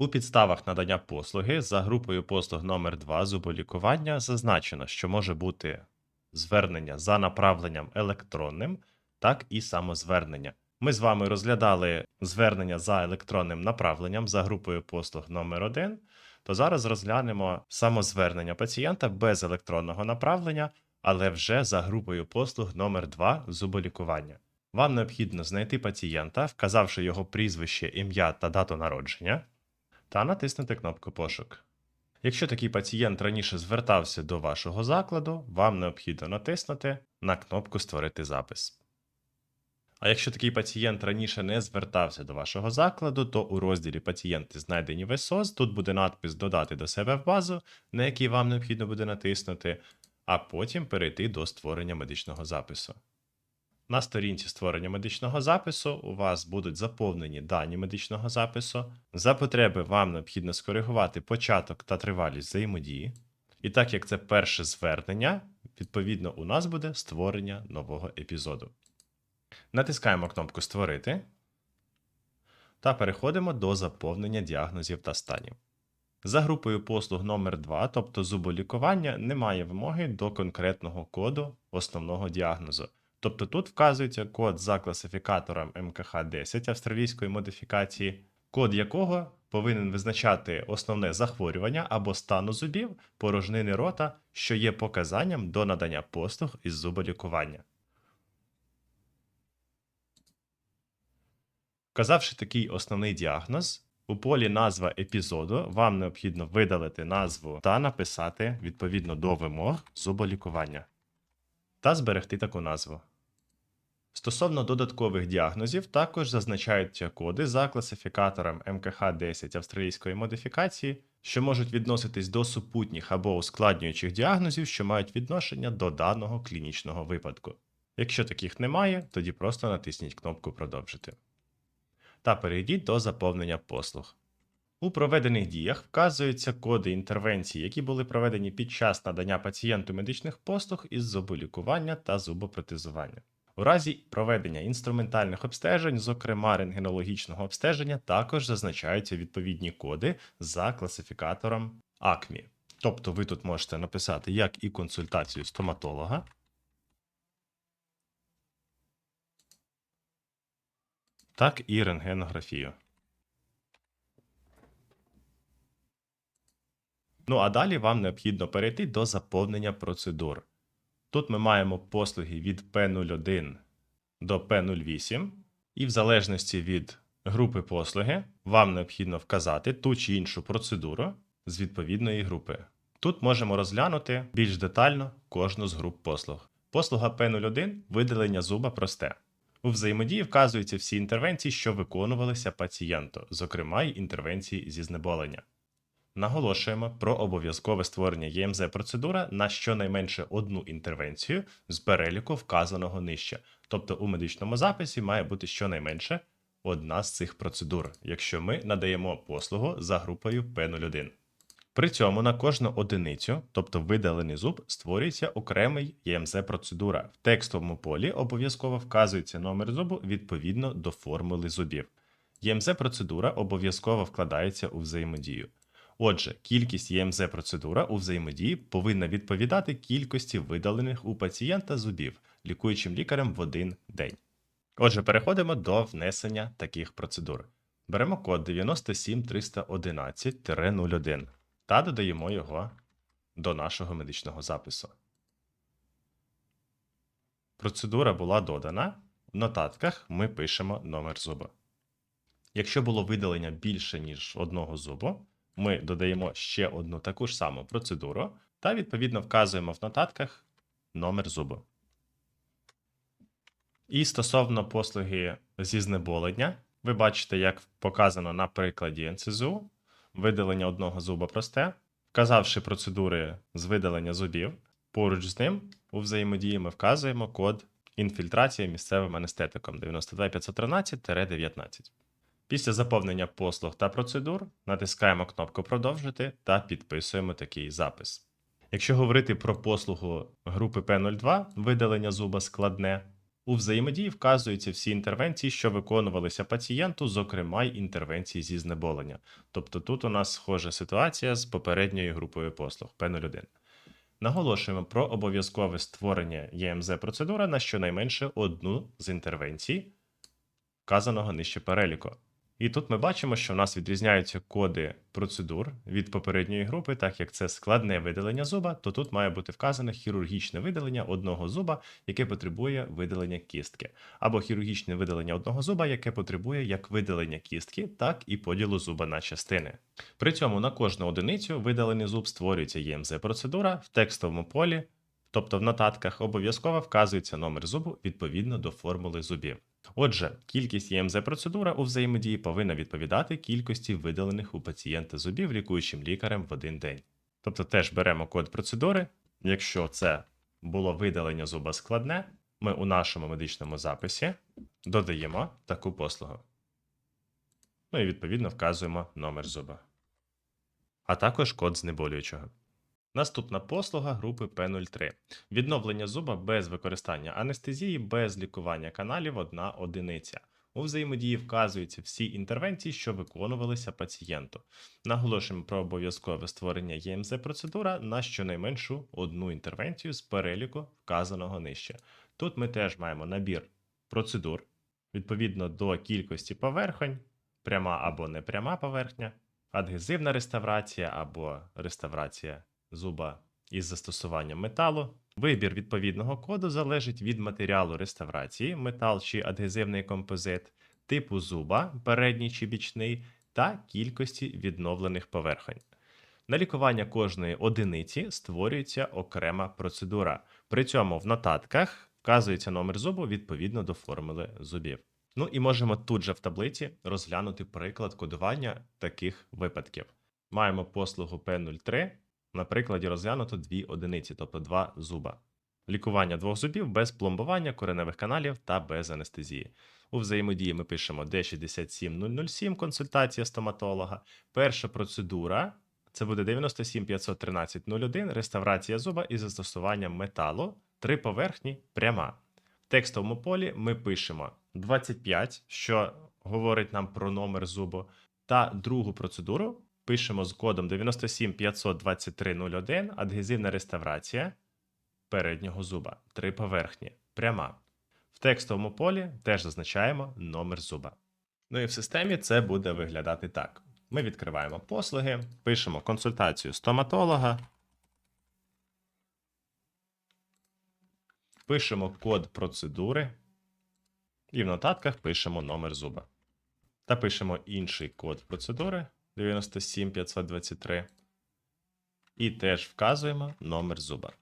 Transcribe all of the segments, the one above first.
У підставах надання послуги за групою послуг номер 2 зуболікування зазначено, що може бути звернення за направленням електронним, так і самозвернення. Ми з вами розглядали звернення за електронним направленням за групою послуг номер 1 то зараз розглянемо самозвернення пацієнта без електронного направлення, але вже за групою послуг номер 2 зуболікування. Вам необхідно знайти пацієнта, вказавши його прізвище, ім'я та дату народження, та натиснути кнопку пошук. Якщо такий пацієнт раніше звертався до вашого закладу, вам необхідно натиснути на кнопку Створити запис. А якщо такий пацієнт раніше не звертався до вашого закладу, то у розділі Пацієнти знайдені в СОС тут буде надпис Додати до себе в базу, на який вам необхідно буде натиснути, а потім перейти до створення медичного запису. На сторінці створення медичного запису у вас будуть заповнені дані медичного запису. За потреби вам необхідно скоригувати початок та тривалість взаємодії. І так як це перше звернення, відповідно, у нас буде створення нового епізоду. Натискаємо кнопку Створити та переходимо до заповнення діагнозів та станів. За групою послуг номер 2 тобто зуболікування, немає вимоги до конкретного коду основного діагнозу. Тобто тут вказується код за класифікатором МКХ-10 австралійської модифікації, код якого повинен визначати основне захворювання або стану зубів, порожнини рота, що є показанням до надання послуг із зуболікування. Вказавши такий основний діагноз, у полі назва епізоду вам необхідно видалити назву та написати відповідно до вимог зуболікування та зберегти таку назву. Стосовно додаткових діагнозів, також зазначаються коди за класифікатором МКХ-10 австралійської модифікації, що можуть відноситись до супутніх або ускладнюючих діагнозів, що мають відношення до даного клінічного випадку. Якщо таких немає, тоді просто натисніть кнопку Продовжити та перейдіть до заповнення послуг. У проведених діях вказуються коди інтервенцій, які були проведені під час надання пацієнту медичних послуг із зуболікування та зубопротезування. У разі проведення інструментальних обстежень, зокрема рентгенологічного обстеження, також зазначаються відповідні коди за класифікатором ACMI. Тобто ви тут можете написати як і консультацію стоматолога, так і рентгенографію. Ну а далі вам необхідно перейти до заповнення процедур. Тут ми маємо послуги від P01 до P08, і в залежності від групи послуги вам необхідно вказати ту чи іншу процедуру з відповідної групи. Тут можемо розглянути більш детально кожну з груп послуг. Послуга P01 видалення зуба просте. У взаємодії вказуються всі інтервенції, що виконувалися пацієнту, зокрема й інтервенції зі знеболення. Наголошуємо про обов'язкове створення ЄМЗ процедура на щонайменше одну інтервенцію з переліку вказаного нижче. Тобто у медичному записі має бути щонайменше одна з цих процедур, якщо ми надаємо послугу за групою P01. При цьому на кожну одиницю, тобто видалений зуб, створюється окремий ЄМЗ-процедура. В текстовому полі обов'язково вказується номер зубу відповідно до формули зубів. ЄМЗ-процедура обов'язково вкладається у взаємодію. Отже, кількість ЄМЗ-процедура у взаємодії повинна відповідати кількості видалених у пацієнта зубів лікуючим лікарем в один день. Отже, переходимо до внесення таких процедур. Беремо код 97311-01 та додаємо його до нашого медичного запису. Процедура була додана. В нотатках ми пишемо номер зуба. Якщо було видалення більше, ніж одного зубу, ми додаємо ще одну таку ж саму процедуру та відповідно вказуємо в нотатках номер зубу. І стосовно послуги зі знеболення, ви бачите, як показано на прикладі НСЗУ, видалення одного зуба просте, вказавши процедури з видалення зубів, поруч з ним у взаємодії ми вказуємо код інфільтрація місцевим анестетиком 92513-19. Після заповнення послуг та процедур натискаємо кнопку Продовжити та підписуємо такий запис. Якщо говорити про послугу групи P02 видалення зуба складне, У взаємодії вказуються всі інтервенції, що виконувалися пацієнту, зокрема й інтервенції зі знеболення. Тобто тут у нас схожа ситуація з попередньою групою послуг П01. Наголошуємо про обов'язкове створення ЄМЗ процедура на щонайменше одну з інтервенцій, вказаного нижче переліку. І тут ми бачимо, що в нас відрізняються коди процедур від попередньої групи, так як це складне видалення зуба, то тут має бути вказане хірургічне видалення одного зуба, яке потребує видалення кістки, або хірургічне видалення одного зуба, яке потребує як видалення кістки, так і поділу зуба на частини. При цьому на кожну одиницю видалений зуб створюється ЄМЗ процедура в текстовому полі, тобто в нотатках обов'язково вказується номер зубу відповідно до формули зубів. Отже, кількість ЄМЗ процедура у взаємодії повинна відповідати кількості видалених у пацієнта зубів лікуючим лікарем в один день. Тобто теж беремо код процедури. Якщо це було видалення зуба складне, ми у нашому медичному записі додаємо таку послугу. Ну і відповідно вказуємо номер зуба. А також код знеболюючого. Наступна послуга групи P03. Відновлення зуба без використання анестезії, без лікування каналів одна одиниця. У взаємодії вказуються всі інтервенції, що виконувалися пацієнту. Наголошуємо про обов'язкове створення ЄМЗ процедура на щонайменшу одну інтервенцію з переліку вказаного нижче. Тут ми теж маємо набір процедур відповідно до кількості поверхонь, пряма або непряма поверхня, адгезивна реставрація або реставрація зуба із застосуванням металу. Вибір відповідного коду залежить від матеріалу реставрації, метал чи адгезивний композит, типу зуба, передній чи бічний, та кількості відновлених поверхонь. На лікування кожної одиниці створюється окрема процедура. При цьому в нотатках вказується номер зубу відповідно до формули зубів. Ну і можемо тут же в таблиці розглянути приклад кодування таких випадків. Маємо послугу P03, на прикладі розглянуто дві одиниці, тобто два зуба. Лікування двох зубів без пломбування кореневих каналів та без анестезії. У взаємодії ми пишемо D67007, консультація стоматолога. Перша процедура це буде 9751301, реставрація зуба із застосуванням металу, три поверхні пряма. В текстовому полі ми пишемо 25, що говорить нам про номер зубу, та другу процедуру пишемо з кодом 9752301 адгезивна реставрація переднього зуба, три поверхні, пряма. В текстовому полі теж зазначаємо номер зуба. Ну і в системі це буде виглядати так. Ми відкриваємо послуги, пишемо консультацію стоматолога, пишемо код процедури і в нотатках пишемо номер зуба. Та пишемо інший код процедури 97523 і теж вказуємо номер зуба.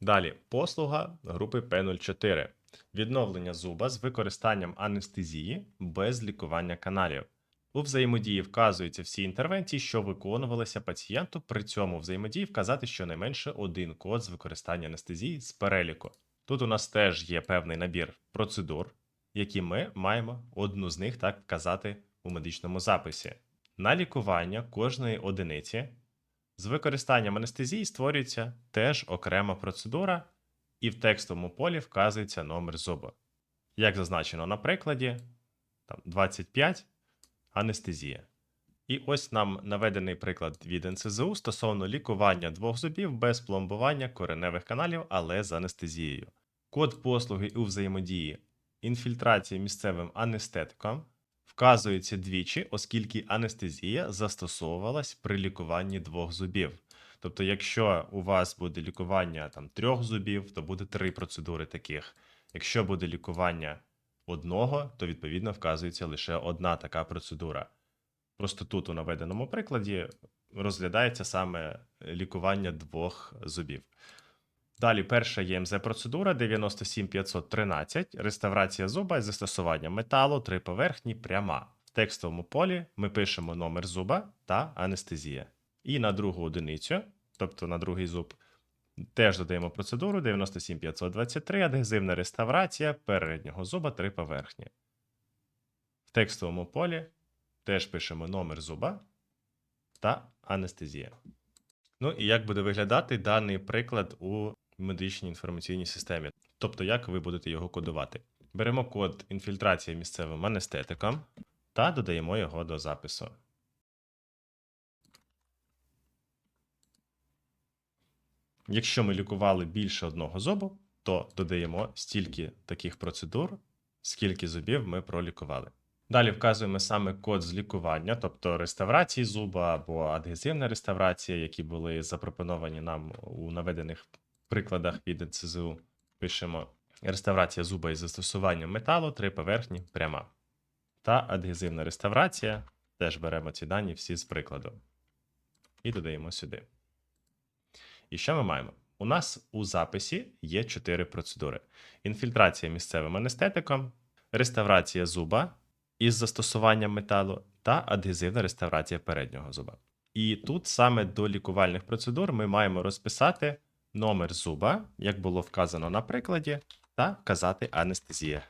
Далі послуга групи P04. Відновлення зуба з використанням анестезії без лікування каналів. У взаємодії вказуються всі інтервенції, що виконувалися пацієнту. При цьому взаємодії вказати щонайменше один код з використання анестезії з переліку. Тут у нас теж є певний набір процедур, які ми маємо одну з них так вказати у медичному записі. На лікування кожної одиниці з використанням анестезії створюється теж окрема процедура, і в текстовому полі вказується номер зуба. Як зазначено на прикладі, там 25 анестезія. І ось нам наведений приклад від НСЗУ стосовно лікування двох зубів без пломбування кореневих каналів, але з анестезією. Код послуги у взаємодії інфільтрації місцевим анестетиком вказується двічі, оскільки анестезія застосовувалась при лікуванні двох зубів. Тобто, якщо у вас буде лікування там, трьох зубів, то буде три процедури таких. Якщо буде лікування одного, то відповідно вказується лише одна така процедура. Просто тут у наведеному прикладі розглядається саме лікування двох зубів. Далі перша ЄМЗ процедура 97513, реставрація зуба з застосуванням металу, три поверхні, пряма. В текстовому полі ми пишемо номер зуба та анестезія. І на другу одиницю, тобто на другий зуб, теж додаємо процедуру 97523, адгезивна реставрація переднього зуба, три поверхні. В текстовому полі теж пишемо номер зуба та анестезія. Ну і як буде виглядати даний приклад у медичній інформаційній системі. тобто як ви будете його кодувати. Беремо код інфільтрації місцевим анестетиком та додаємо його до запису. Якщо ми лікували більше одного зубу, то додаємо стільки таких процедур, скільки зубів ми пролікували. Далі вказуємо саме код з лікування, тобто реставрації зуба або адгезивна реставрація, які були запропоновані нам у наведених прикладах від НЦЗУ. Пишемо реставрація зуба із застосуванням металу, три поверхні, пряма. Та адгезивна реставрація. Теж беремо ці дані всі з прикладу. І додаємо сюди. І що ми маємо? У нас у записі є чотири процедури: інфільтрація місцевим анестетиком, реставрація зуба із застосуванням металу та адгезивна реставрація переднього зуба. І тут саме до лікувальних процедур ми маємо розписати номер зуба, як було вказано на прикладі, та вказати анестезія.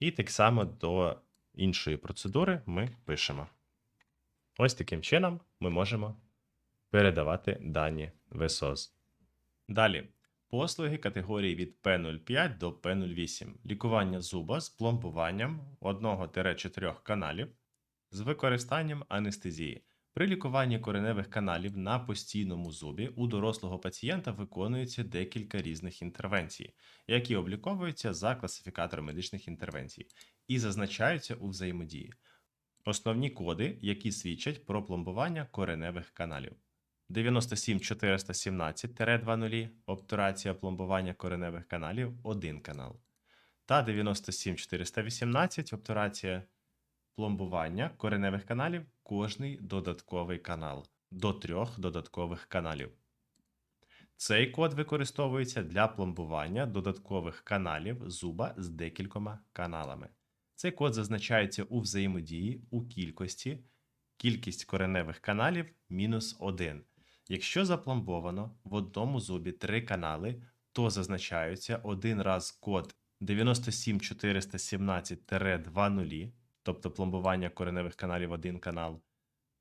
І так само до іншої процедури ми пишемо. Ось таким чином ми можемо передавати дані в. Далі. Послуги категорії від P05 до P08. Лікування зуба з пломбуванням 1-4 каналів з використанням анестезії. При лікуванні кореневих каналів на постійному зубі у дорослого пацієнта виконується декілька різних інтервенцій, які обліковуються за класифікатором медичних інтервенцій і зазначаються у взаємодії. Основні коди, які свідчать про пломбування кореневих каналів. 97417-20 обтурація пломбування кореневих каналів 1 канал. Та 97418 обтурація пломбування кореневих каналів кожний додатковий канал до трьох додаткових каналів. Цей код використовується для пломбування додаткових каналів зуба з декількома каналами. Цей код зазначається у взаємодії у кількості кількість кореневих каналів мінус 1. Якщо запломбовано в одному зубі три канали, то зазначається один раз код 97417-20, тобто пломбування кореневих каналів один канал,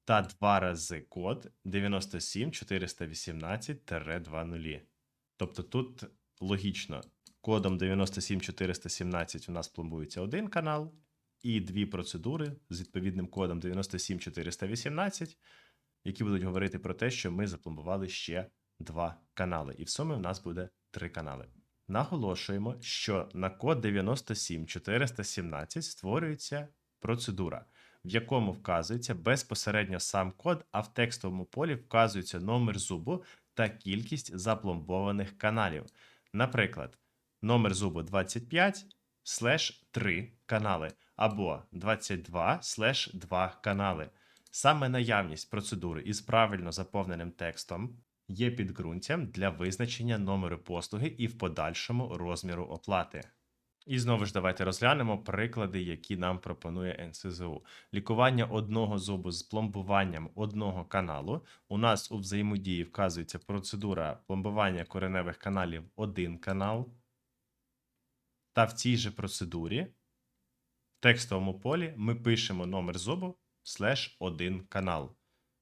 та два рази код 97418-20. Тобто тут логічно, кодом 97417 у нас пломбується один канал, і дві процедури з відповідним кодом 97418 які будуть говорити про те, що ми запломбували ще два канали. І в сумі в нас буде три канали. Наголошуємо, що на код 97417 створюється процедура, в якому вказується безпосередньо сам код, а в текстовому полі вказується номер зубу та кількість запломбованих каналів. Наприклад, номер зубу 25 слеш 3 канали або 22 слеш 2 канали. Саме наявність процедури із правильно заповненим текстом є підґрунтям для визначення номеру послуги і в подальшому розміру оплати. І знову ж давайте розглянемо приклади, які нам пропонує НСЗУ. Лікування одного зубу з пломбуванням одного каналу. У нас у взаємодії вказується процедура пломбування кореневих каналів один канал. Та в цій же процедурі в текстовому полі ми пишемо номер зубу слеш 1 канал.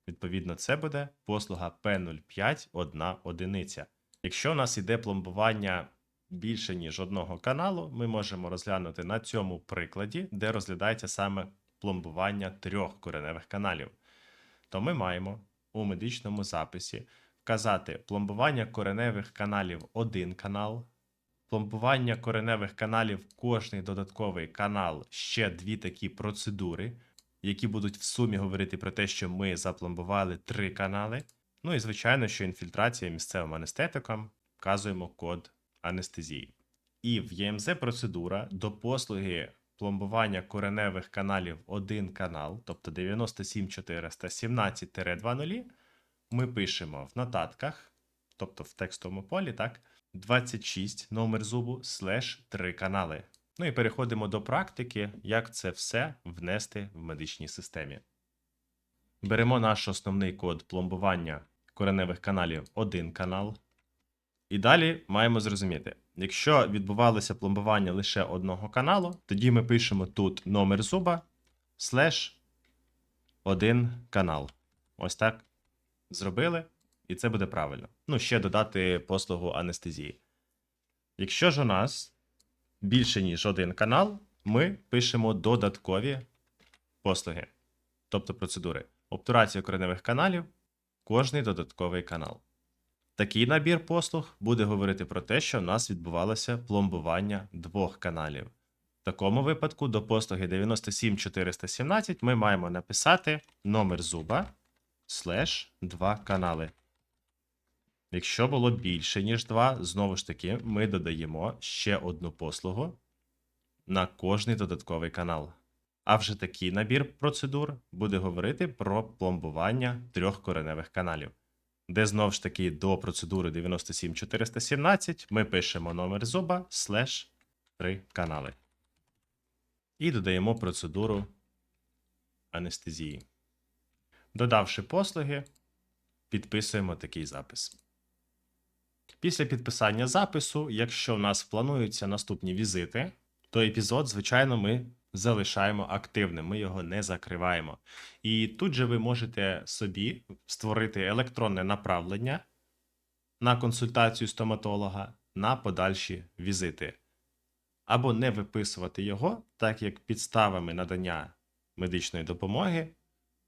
Відповідно, це буде послуга P05 одна одиниця. Якщо у нас іде пломбування більше, ніж одного каналу, ми можемо розглянути на цьому прикладі, де розглядається саме пломбування трьох кореневих каналів. То ми маємо у медичному записі вказати пломбування кореневих каналів один канал, пломбування кореневих каналів кожний додатковий канал ще дві такі процедури які будуть в сумі говорити про те, що ми запломбували три канали. Ну і звичайно, що інфільтрація місцевим анестетиком вказуємо код анестезії. І в ЄМЗ процедура до послуги пломбування кореневих каналів один канал, тобто 97417-20, ми пишемо в нотатках, тобто в текстовому полі, так, 26 номер зубу слеш 3 канали. Ну і переходимо до практики, як це все внести в медичній системі. Беремо наш основний код пломбування кореневих каналів один канал. І далі маємо зрозуміти, якщо відбувалося пломбування лише одного каналу, тоді ми пишемо тут номер зуба слеш один канал. Ось так зробили, і це буде правильно. Ну, ще додати послугу анестезії. Якщо ж у нас більше, ніж один канал, ми пишемо додаткові послуги, тобто процедури. Обтурація кореневих каналів, кожний додатковий канал. Такий набір послуг буде говорити про те, що в нас відбувалося пломбування двох каналів. В такому випадку до послуги 97417 ми маємо написати номер зуба слеш 2 канали. Якщо було більше, ніж 2, знову ж таки, ми додаємо ще одну послугу на кожний додатковий канал. А вже такий набір процедур буде говорити про пломбування трьох кореневих каналів, де знову ж таки до процедури 97417 ми пишемо номер зуба слеш 3 канали. І додаємо процедуру анестезії. Додавши послуги, підписуємо такий запис. Після підписання запису, якщо в нас плануються наступні візити, то епізод, звичайно, ми залишаємо активним, ми його не закриваємо. І тут же ви можете собі створити електронне направлення на консультацію стоматолога на подальші візити, або не виписувати його, так як підставами надання медичної допомоги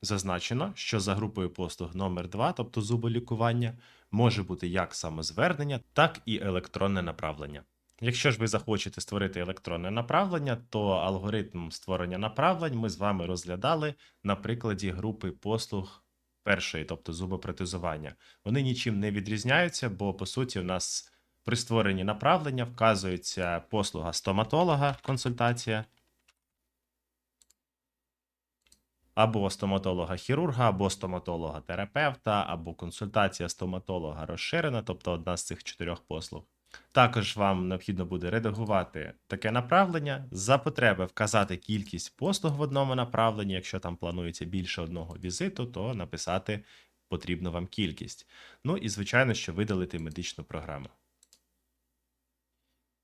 зазначено, що за групою послуг номер 2 тобто зуболікування, може бути як самозвернення, так і електронне направлення. Якщо ж ви захочете створити електронне направлення, то алгоритм створення направлень ми з вами розглядали на прикладі групи послуг першої, тобто зубопротезування. Вони нічим не відрізняються, бо по суті у нас при створенні направлення вказується послуга стоматолога, консультація, або стоматолога-хірурга, або стоматолога-терапевта, або консультація стоматолога розширена, тобто одна з цих чотирьох послуг. Також вам необхідно буде редагувати таке направлення, за потреби вказати кількість послуг в одному направленні. Якщо там планується більше одного візиту, то написати потрібну вам кількість. Ну і, звичайно, що видалити медичну програму.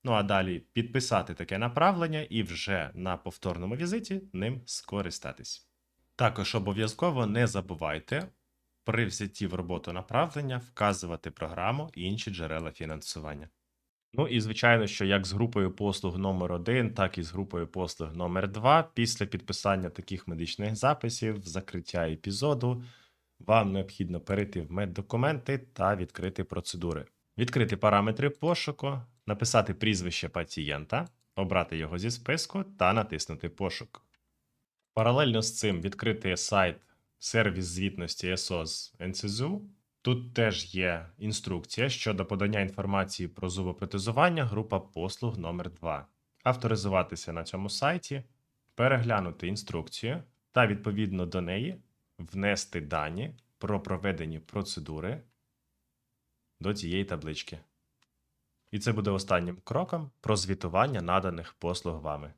Ну а далі підписати таке направлення і вже на повторному візиті ним скористатись. Також обов'язково не забувайте при взятті в роботу направлення вказувати програму і інші джерела фінансування. Ну і звичайно, що як з групою послуг номер 1 так і з групою послуг номер 2 після підписання таких медичних записів, закриття епізоду, вам необхідно перейти в меддокументи та відкрити процедури. Відкрити параметри пошуку, написати прізвище пацієнта, обрати його зі списку та натиснути пошук. Паралельно з цим відкрити сайт сервіс звітності SOS NCZU. Тут теж є інструкція щодо подання інформації про зубопротезування, група послуг номер 2 Авторизуватися на цьому сайті, переглянути інструкцію та відповідно до неї внести дані про проведені процедури до цієї таблички. І це буде останнім кроком про звітування наданих послуг вами.